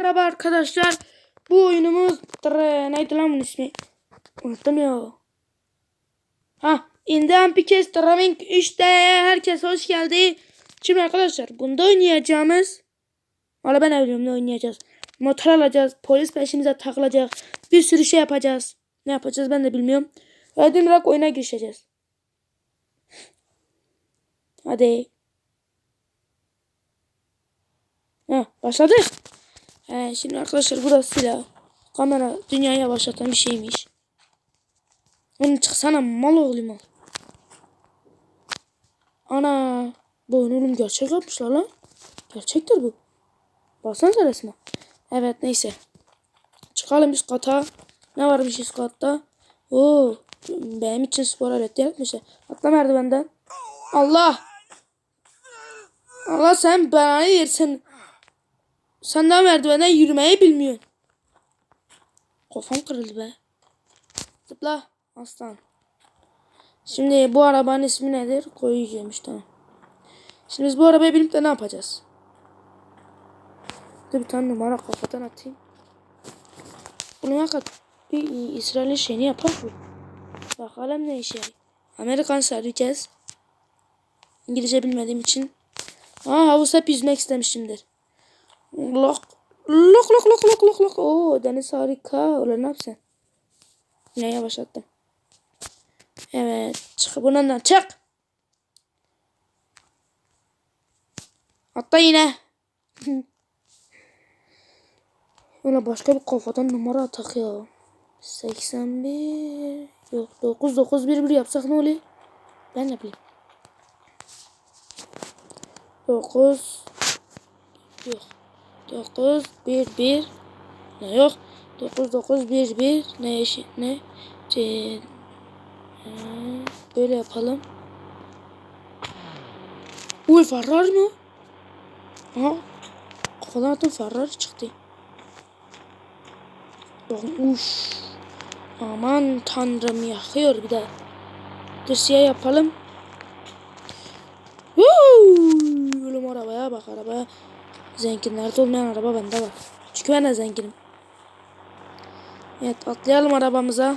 Merhaba arkadaşlar. Bu oyunumuz neydi lan bunun ismi? Unuttum ya. Ha, Indian Pickers Drawing 3'te herkes hoş geldi. Şimdi arkadaşlar bunda oynayacağımız Valla ben evliyim ne oynayacağız. Motor alacağız. Polis peşimize takılacak. Bir sürü şey yapacağız. Ne yapacağız ben de bilmiyorum. Hadi olarak oyuna girişeceğiz. Hadi. Ha, başladık. He, şimdi arkadaşlar bu silah. Kamera dünyayı yavaşlatan bir şeymiş. Onu çıksana mal oğlum mal. Ana. Bu oğlum gerçek yapmışlar lan. Gerçektir bu. Baksanıza resme. Evet neyse. Çıkalım üst kata. Ne varmış üst katta? Oo, benim için spor aleti yapmışlar. Atla merdivenden. Allah. Allah sen bana yersin. Sen daha merdivenden yürümeyi bilmiyorsun. Kafam kırıldı be. Zıpla aslan. Şimdi bu arabanın ismi nedir? Koyucuymuş tamam. Şimdi biz bu arabaya binip de ne yapacağız? Dur bir tane numara kafadan atayım. Bunu fakat bir İsrail'in şeyini yapar mı? Bakalım ne işe. Amerikan söyleyeceğiz. İngilizce bilmediğim için. Aa havuz hep yüzmek istemişimdir. Lok. Lok lok lok lok lok lok. Oo deniz harika. Ulan ne yapsın? Yine yavaşlattım. Evet. Çık bundan çık. Atla yine. Öyle başka bir kafadan numara atak ya. 81 yok 9 9 1 1 yapsak ne oluyor? Ben ne bileyim. 9 yok 9 1 1 ne yok 9 9 1 1 ne eşit ne Ha, böyle yapalım. Uy Ferrari mi? Aha. Kafadan attım Ferrari çıktı. Uf. Aman tanrım yakıyor bir de. Dirsiye yapalım. Woo! Oğlum arabaya bak arabaya. Zenginlerde olmayan araba bende var. Çünkü ben de zenginim. Evet atlayalım arabamıza.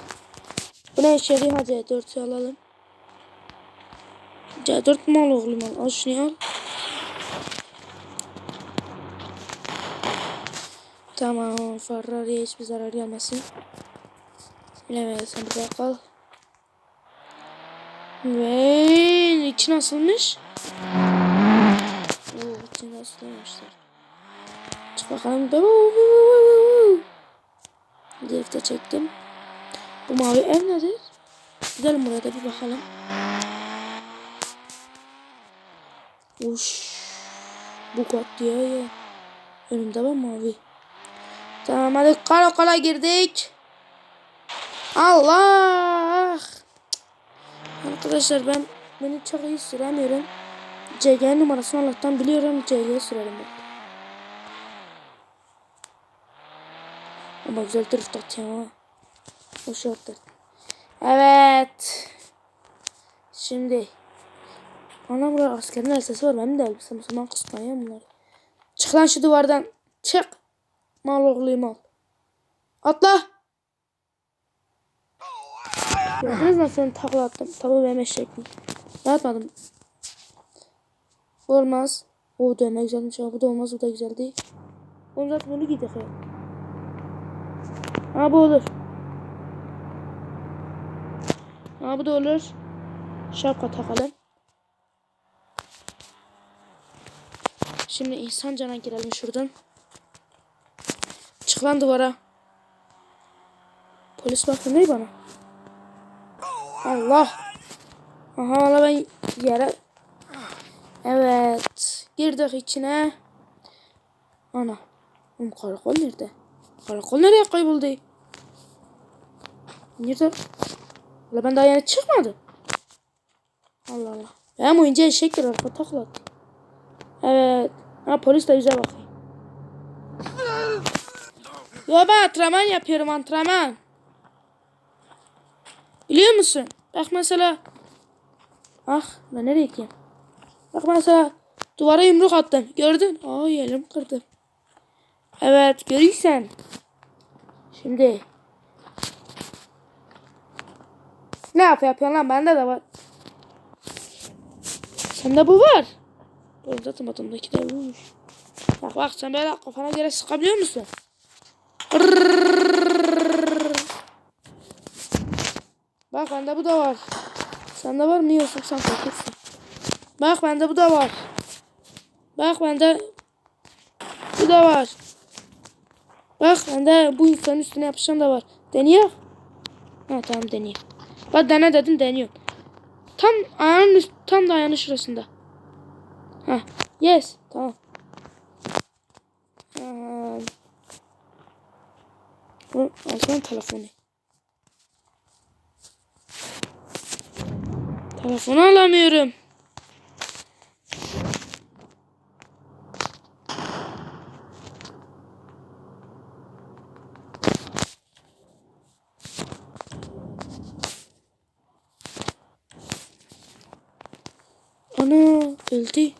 Bu ne içeri ha C4'ü alalım. C4 mu al oğlum al. Al şunu al. Tamam Ferrari'ye hiçbir zarar gelmesin. Evet sen burada kal. Ve içi nasılmış? Oo, içi nasılmışlar. Çık bakalım. Drifte çektim. Bu mavi ev nedir? Gidelim buraya da bir bakalım. Uş. Bu kat diyor ya. Önümde var mavi. Tamam hadi kara kara girdik. Allah. Arkadaşlar ben beni çok iyi süremiyorum. CG numarasını Allah'tan biliyorum. CG sürerim ben. Ama güzel drift ha. Hoş yaptın. Evet. Şimdi. Ana burada askerin elbisesi var. Benim de elbisem. O zaman kıskanıyorum bunları. Çık lan şu duvardan. Çık. Mal oğluyum mal. Atla. Gördünüz mü sen takla attım. Tabi benim eşeklim. Yapmadım. Bu olmaz. O dövme güzelmiş. Bu da olmaz. Bu da güzel değil. Oğlum zaten bunu ya. Ha bu olur. Ha bu da olur. Şapka takalım. Şimdi insan cana girelim şuradan. Çık lan duvara. Polis bakın ne bana? Allah. Aha valla ben yere. Evet. Girdik içine. Ana. Oğlum karakol nerede? Karakol nereye kayboldu? Nerede? Valla ben daha yeni çıkmadım. Allah Allah. Benim oyuncu eşektir arka taklat. Evet. Ha polis de bize bakıyor. Yo ben antrenman yapıyorum antrenman. Biliyor musun? Bak mesela. Ah ben nereye gideyim? Bak mesela duvara yumruk attım. Gördün? Ay elim kırdım. Evet görürsen. Şimdi. Ne yap yapıyorsun lan bende de var. Sende bu var. Benim zaten adamdaki de buymuş. Bak bak sen böyle kafana göre sıkabiliyor musun? Bak bende bu da var. Sende var mı yoksa sen korkursun. Bak bende bu da var. Bak bende bu da var. Bak bende bu insanın üstüne yapışan da var. Deniyor. Ha tamam deneyeyim. Bak dene dedim deniyorum. Tam ayağın üst, tam da ayağının şurasında. Ha yes tamam. Ha. Bu telefonu. Telefonu alamıyorum. Ana öldü.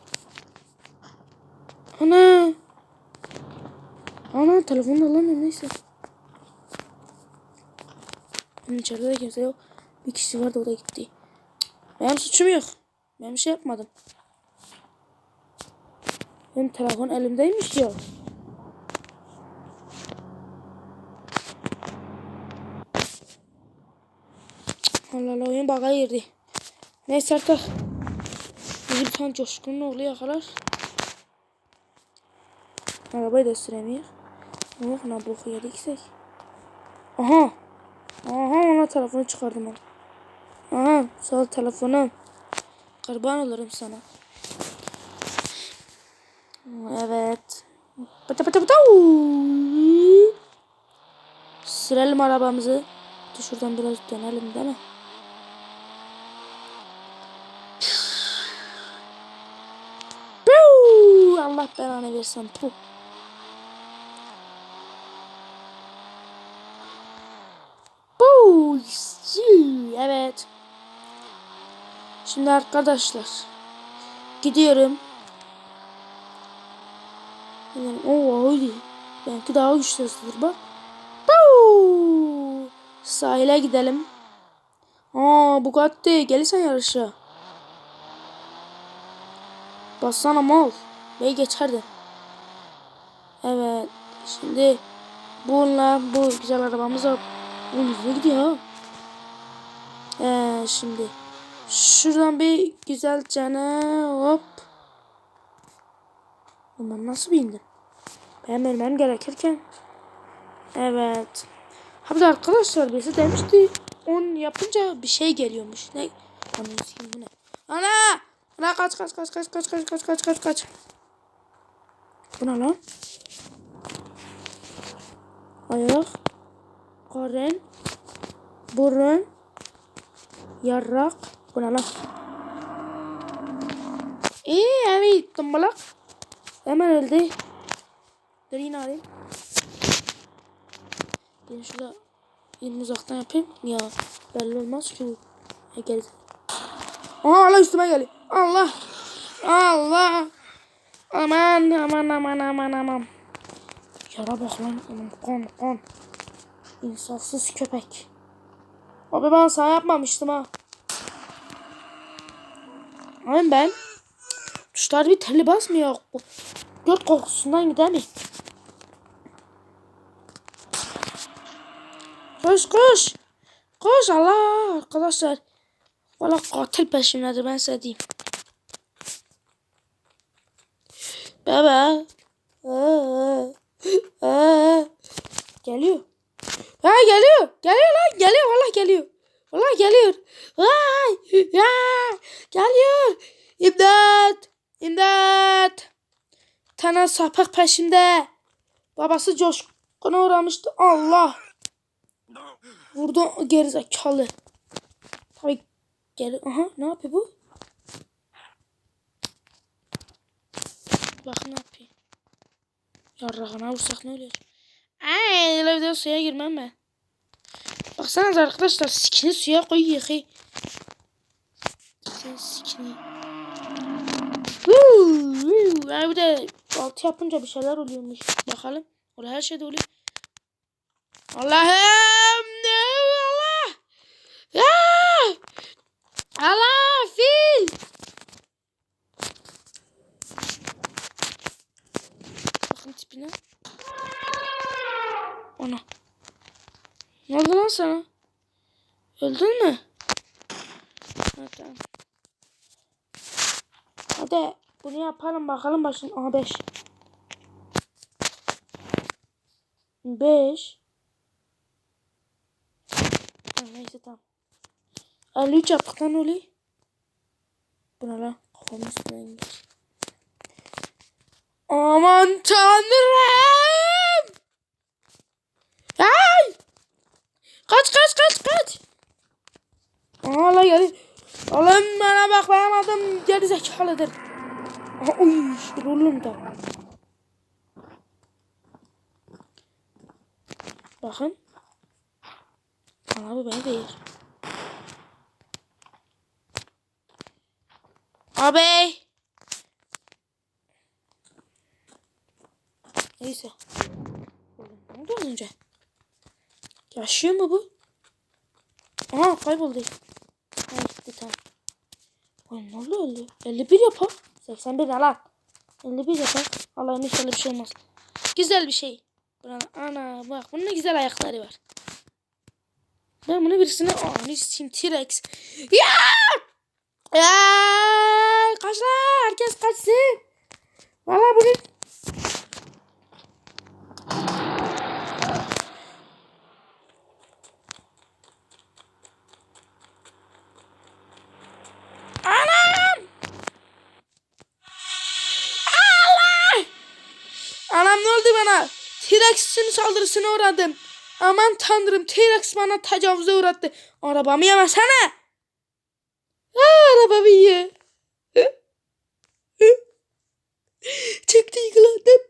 Ana. Ana telefonu alamıyorum neyse. Benim içeride de kimse yok. Bir kişi vardı o da gitti. Benim suçum yok. Ben bir şey yapmadım. Benim telefon elimdeymiş ya. Allah Allah oyun baga girdi. Neyse artık. Bizi bir tane coşkunun oğlu yakalar. Arabayı da süremiyor. Oh ne boku yediksek. Aha. Aha ona telefonu çıkardım ben. Aha sağ telefonum. Kurban olurum sana. Evet. Bata bata bata. Sürelim arabamızı. Şuradan biraz dönelim değil mi? Allah belanı versin. Puh. Evet. Şimdi arkadaşlar. Gidiyorum. Gidelim. Oo öyle. Daha güçlü hızlıdır bak. Sahile gidelim. Aa Bugatti gelirsen yarışa. Bassana mal. Bey geçerdi. Evet. Şimdi bununla bu güzel arabamıza hızlı gidiyor. Ee, şimdi şuradan bir güzelce hop. Aman nasıl bindin? Ben bilmem gerekirken. Evet. Ha de arkadaşlar birisi demişti. On yapınca bir şey geliyormuş. Ne? Sikeyim bu ne? Ana! Ana kaç kaç kaç kaç kaç kaç kaç kaç kaç kaç. Bu ne lan? Ayak. Karın. Burun. Yarrak. Bu ne lan? Eee evet tombalak. Hemen öldü. Dur yine alayım. Ben şurada yine uzaktan yapayım. Ya belli olmaz ki geldi. Aha Allah üstüme geliyor. Allah. Allah. Aman aman aman aman aman. Yara bak lan. Aman kan kan. İnsafsız köpek. Abi ben sana yapmamıştım ha. Ama ben tuşlar bir teli basmıyor. Göt kokusundan gider mi? Koş koş. Koş Allah arkadaşlar. Valla katil peşimdedir ben size diyeyim. Baba. Aa, aa. Geliyor. Ha geliyor. Geliyor lan. Geliyor. Valla geliyor. Valla geliyor. Ay, ya, geliyor. İmdat. İmdat. Tane sapık peşimde. Babası coşkuna uğramıştı. Allah. Vurdu gerizekalı. Tabii geri. Aha ne yapıyor bu? Bak ne yapıyor. Yarrağına vursak ne olur? Ay öyle video suya girmem ben. Baksanıza arkadaşlar sikini suya koy yıkay. Sen sikini. Ay bir de altı yapınca bir şeyler oluyormuş. Bakalım. Orada her şey de oluyor. Allah'ım ne Allah. Ya! Allah fil. Bakın tipine. Ona. Ne oldu lan sana? Öldün mü? Ha. Hadi bunu yapalım bakalım başın. Aha 5. 5. Neyse tamam. 53 yaptık öyle. Bu ne lan? Kafamın üstünden geç. Aman tanrım! Ay! Kaç kaç kaç kaç! La geldi. Oğlum bana bak benim adım geri zekalıdır. Uy oğlum da. Bakın. Bu beni değil. Abi. Neyse. Ne oldu önce? Yaşıyor mu bu? Aha kayboldu. Ha gitti tamam. Oğlum ne oldu öldü? 51 yapar. 81 ne lan? 51 yapar. Allah'ım inşallah bir şey olmaz. Güzel bir şey. Ana bak bunun ne güzel ayakları var. Ben bunu birisine... Ne isteyeyim T-Rex. Ya! Ya! Kaç lan herkes kaçsın. Valla bunu... Anam! Allah! Anam ne oldu bana? T-Rex'in saldırısına uğradım. Aman tanrım T-Rex bana tecavüze uğrattı. Arabamı yemesene. Aa, arabamı ye. Çok duygulandım.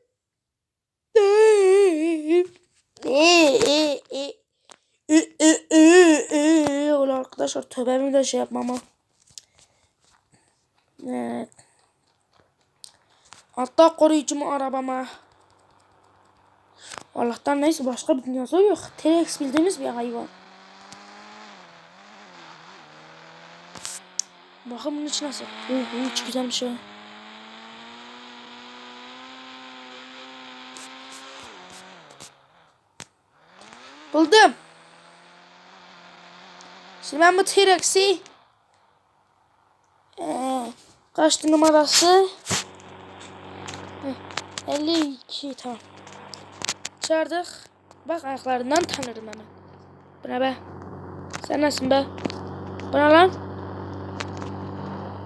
Ola arkadaşlar tövbemi de şey yapmama. Evet. Hatta koruyucumu arabama. Allah'tan neyse başka bir dinozor yok. T-Rex bildiğimiz bir hayvan. Bakın bunun içi nasıl? Uh, uh, içi güzel bir şey. Buldum. Şimdi ben bu T-Rex'i ee, kaçtı numarası? Heh, 52 tamam. Çağırdık. Bak ayaklarından tanırım hemen. Bu ne be? Sen nasılsın be? Bu ne lan?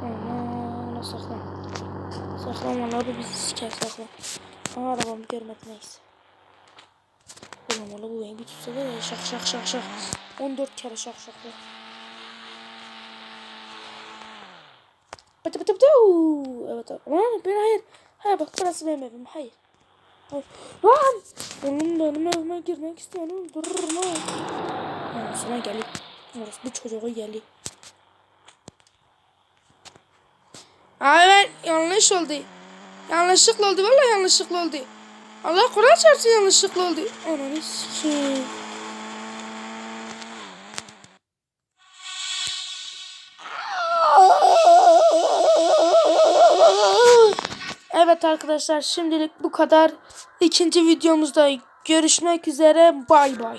Aman saklan. Saklan valla bu bizi siker saklan. Aa arabamı görmedi neyse. Ulan valla bu bir tutsa da ya şak şak şak şak. 14 kere şak ya. Bıtı bıtı bıtı. Evet lan ben hayır. Hayır bak burası benim evim hayır. Lan! Onun benim evime girmek isteyen öldürürüm ha. Sana geliyor. Orası bu çocuğa geliyor. Abi ben yanlış oldu. Yanlışlıkla oldu. Vallahi yanlışlıkla oldu. Allah Kur'an çarpsın yanlışlıkla oldu. Ananı sikeyim. Evet arkadaşlar şimdilik bu kadar. İkinci videomuzda görüşmek üzere. Bay bay.